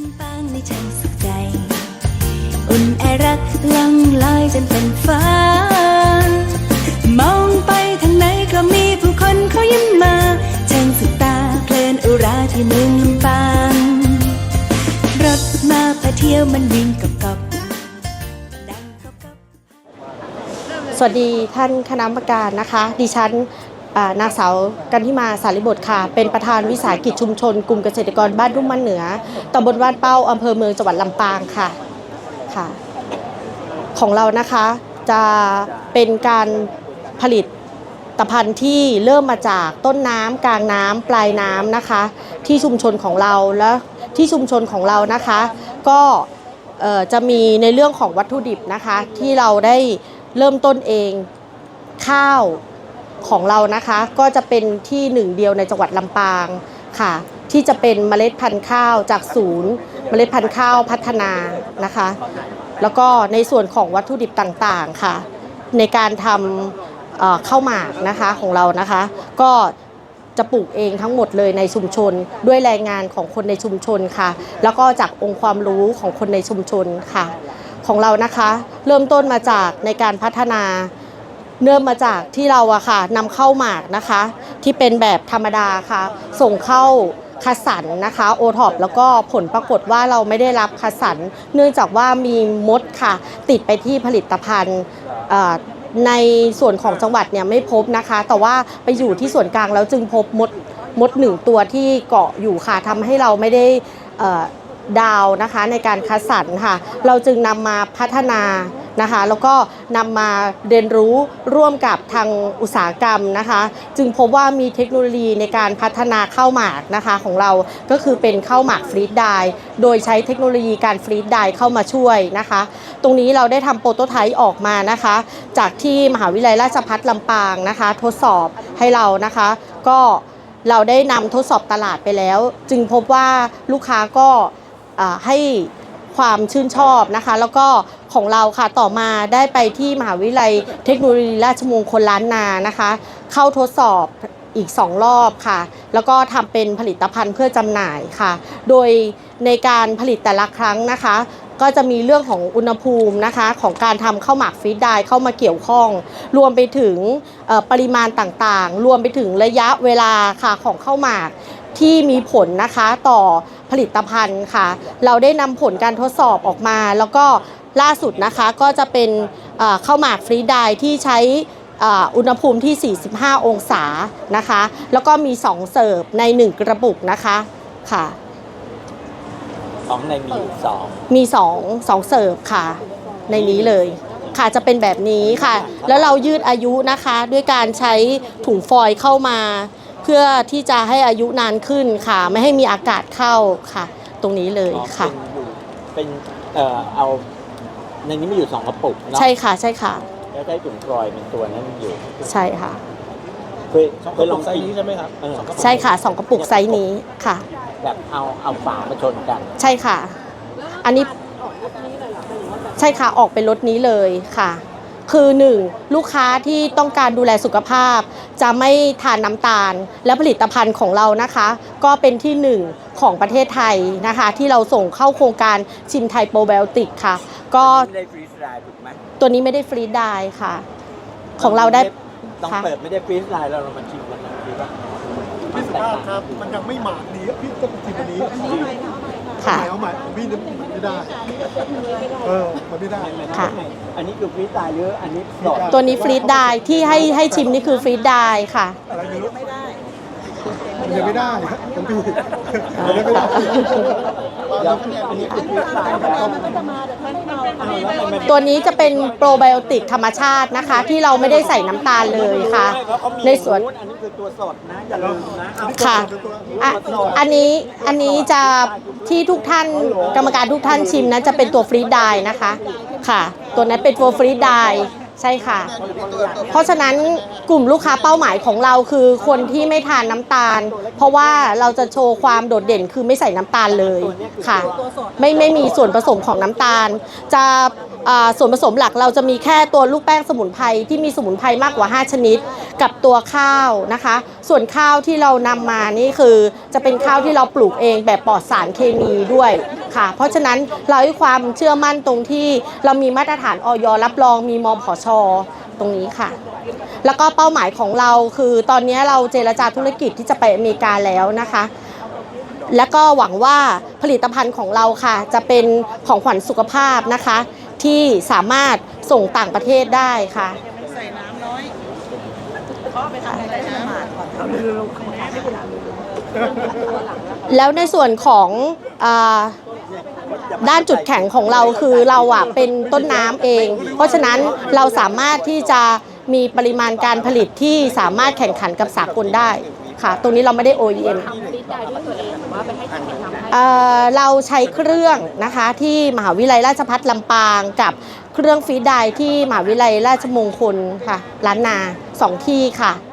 ำปางในใจสุขใจ อุ่นไอรักลังลอยจนเป็นฟ้า มองไปทางไหนก็มีผู้คนเขายิ้มมาแจ้งสุดตาเพลินอุราที่เมืองลำปางรถมาพาเที่ยวมันวิ่งกับกับดังกับกับ สวัสดีท่านคณะกรรมการนะคะ ดิฉัน นางสาวกันทิมาสาริบทค่ะ เป็นประธานวิสาหกิจชุมชนกลุ่มเกษตรกรบ้านรุ่มมันเหนือตำบลว่านเป้าอำเภอเมืองจังหวัดลำปางค่ะค่ะ ของเรานะคะจะเป็นการผลิตตภัณฑ์ที่เริ่มมาจากต้นน้ำกลางน้ำปลายน้ำนะคะ ที่ชุมชนของเราและที่ชุมชนของเรานะคะ ก็เอ่อจะมีในเรื่องของวัตถุดิบนะคะ ที่เราได้เริ่มต้นเองข้าว ของเรานะคะก็จะเป็นที่หนึ่งเดียวในจังหวัดลำปางค่ะ ที่จะเป็นเมล็ดพันธุ์ข้าวจากศูนย์ เมล็ดพันธุ์ข้าวพัฒนานะคะ แล้วก็ในส่วนของวัตถุดิบต่างๆค่ะ ในการทำข้าวหมากนะคะของเรานะคะ ก็จะปลูกเองทั้งหมดเลยในชุมชน ด้วยแรงงานของคนในชุมชนค่ะ แล้วก็จากองค์ความรู้ของคนในชุมชนค่ะ ของเรานะคะ เริ่มต้นมาจากในการพัฒนา เริ่มมาจากที่เราอะค่ะนำเข้าหมากนะคะ ที่เป็นแบบธรรมดาค่ะ ส่งเข้าคัดสรรนะคะโอท็อปแล้วก็ผลปรากฏว่าเราไม่ได้รับคัดสรรเนื่องจากว่ามีมดค่ะ ติดไปที่ผลิตภัณฑ์ในส่วนของจังหวัดเนี่ยไม่พบนะคะ แต่ว่าไปอยู่ที่ส่วนกลางแล้วจึงพบมดมดหนึ่งตัวที่เกาะอยู่ค่ะทำให้เราไม่ได้ดาวนะคะในการคัดสรรค่ะ เราจึงนำมาพัฒนา นะคะ แล้วก็นำมาเรียนรู้ร่วมกับทางอุตสาหกรรมนะคะ จึงพบว่ามีเทคโนโลยีในการพัฒนาข้าวหมากนะคะของเราก็คือเป็นข้าวหมากฟรีดไดโดยใช้เทคโนโลยีการฟรีดไดเข้ามาช่วยนะคะ ตรงนี้เราได้ทำโปรโตไทป์ออกมานะคะ จากที่มหาวิทยาลัยราชภัฏลำปางนะคะ ทดสอบให้เรานะคะ ก็เราได้นำทดสอบตลาดไปแล้ว จึงพบว่าลูกค้าก็ให้ ความชื่นชอบนะคะ แล้วก็ของเราค่ะต่อมาได้ไปที่มหาวิทยาลัยเทคโนโลยีราชมงคลล้านนานะคะ เข้าทดสอบอีก 2 รอบค่ะ แล้วก็ทำเป็นผลิตภัณฑ์เพื่อจำหน่ายค่ะ โดยในการผลิตแต่ละครั้งนะคะ ก็จะมีเรื่องของอุณหภูมินะคะ ของการทำข้าวหมากฟีดไดร์เข้ามาเกี่ยวข้อง รวมไปถึงปริมาณต่างๆ รวมไปถึงระยะเวลาค่ะของข้าวหมากที่มีผลนะคะต่อ ผลิตภัณฑ์ค่ะ เราได้นำผลการทดสอบออกมา แล้วก็ล่าสุดนะคะก็จะเป็นเอ่อข้าวหมากฟรีดไดร์ที่ใช้เอ่ออุณหภูมิที่ 45 องศานะคะ แล้วก็มี 2 เสิร์ฟใน 1 กระปุกนะคะค่ะของในมีอยู่สองมี2 2เสิร์ฟค่ะ ในนี้เลย ค่ะจะเป็นแบบนี้ค่ะ แล้วเรายืดอายุนะคะ ด้วยการใช้ถุงฟอยล์เข้ามา เพื่อที่จะให้อายุนานขึ้นค่ะ ไม่ให้มีอากาศเข้าค่ะ ตรงนี้เลยค่ะ เป็นอยู่เป็นเอ่อเอาในนี้มีอยู่สองกระปุกเนาะใช่ค่ะใช่ค่ะแล้วใช้ถุงฟลอยด์เป็นตัวนั้นอยู่ ใช่ค่ะ เคยเคยลองไซส์นี้ใช่ไหมครับเออใช่ค่ะสองกระปุกไซส์นี้ค่ะ แบบเอาเอาฝามาชนกัน ใช่ค่ะ อันนี้ใช่ค่ะออกเป็นรถนี้เลยค่ะ คือหนึ่งลูกค้าที่ต้องการดูแลสุขภาพ จะไม่ทานน้ำตาล และผลิตภัณฑ์ของเรานะคะ ก็เป็นที่หนึ่งของประเทศไทยนะคะ ที่เราส่งเข้าโครงการชิมไทยโปรไบโอติกค่ะ ก็ไม่ได้ฟรีสไตล์ถูกไหมตัวนี้ไม่ได้ฟรีดได้ค่ะ ของเราได้ ต้องค่ะ เปิดไม่ได้ฟรีสไตล์เราเรามาชิมกันนะดีป่ะพี่สุภาพครับ มันยังไม่หมาดดีพี่ต้องกินอันนี้ ค่ะ เอาใหม่ของพี่นี่มันไม่ได้เออมันไม่ได้ ค่ะ อันนี้คือฟรีสไตล์หรืออันนี้สดตัวนี้ฟรีดได้ที่ให้ให้ชิมนี่คือฟรีดได้ค่ะ อะไรไม่รู้ ยังไม่ได้ครับของพี่มันยังไม่ได้เดี๋ยวอันนี้คือฟรีสไตล์แล้วเอาแล้วทำไมมันตัวนี้จะเป็นโปรไบโอติกธรรมชาตินะคะ ที่เราไม่ได้ใส่น้ำตาลเลยค่ะไม่เพราะเขามีในส่วนอันนี้คือตัวสดนะอย่าลืมนะเอาค่ะอะอันนี้อันนี้จะที่ทุกท่านกรรมการทุกท่านชิมนะจะเป็นตัวฟรีดไดร์นะคะ ค่ะ ตัวนั้นเป็นตัวฟรีดไดร์ ใช่ค่ะ เพราะฉะนั้นกลุ่มลูกค้าเป้าหมายของเราคือคนที่ไม่ทานน้ำตาล เพราะว่าเราจะโชว์ความโดดเด่นคือไม่ใส่น้ำตาลเลยค่ะ ไม่ไม่มีส่วนผสมของน้ำตาล จะส่วนผสมหลักเราจะมีแค่ตัวลูกแป้งสมุนไพรที่มีสมุนไพรมากกว่า 5 ชนิด กับตัวข้าวนะคะส่วนข้าวที่เรานำมานี่คือจะเป็นข้าวที่เราปลูกเองแบบปลอดสารเคมีด้วยค่ะ เพราะฉะนั้นเราให้ความเชื่อมั่นตรงที่เรามีมาตรฐานออยรับรองมีมผชอตรงนี้ค่ะ แล้วก็เป้าหมายของเราคือตอนนี้เราเจรจาธุรกิจที่จะไปอเมริกาแล้วนะคะแล้วก็หวังว่าผลิตภัณฑ์ของเราค่ะ จะเป็นของขวัญสุขภาพนะคะ ที่สามารถส่งต่างประเทศได้ค่ะ เขาเอาไปทำอะไรน้ำแล้วในส่วนของอาด้านจุดแข็งของเราคือเราอะเป็นต้นน้ำเอง เพราะฉะนั้นเราสามารถที่จะมีปริมาณการผลิตที่สามารถแข่งขันกับสากลได้ค่ะ ตรงนี้เราไม่ได้ OEM เอ่อเราใช้เครื่องนะคะที่มหาวิทยาลัยราชภัฏลำปางกับเครื่องฟีดไดร์ที่มหาวิทยาลัยราชมงคลค่ะล้านนา สองที่ค่ะจะ